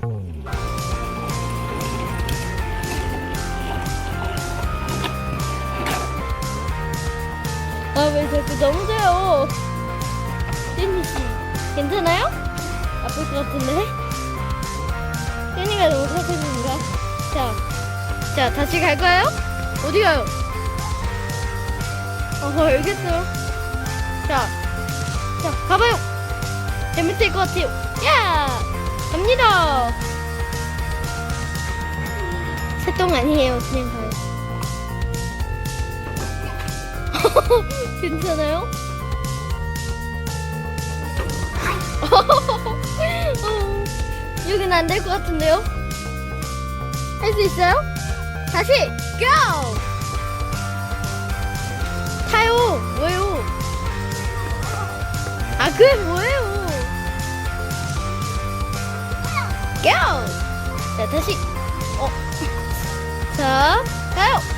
아, 왜 자꾸 넘어져요? jenny 씨, 괜찮아요? 아플 것 같은데? jenny가 너무 착해진가? 자, 자, 다시 갈까요? 어디 가요? 어, 알겠어요. 자, 자, 가봐요. 재밌을 것 같아요. 야! 갑니다! 새똥 아니에요. 그냥 가요. 괜찮아요? 어, 여긴 안 될 것 같은데요? 할 수 있어요? 다시 고! 타요. 뭐예요? 아, 그게 뭐예요? 고! 자, 다시. 어. 자, 가요.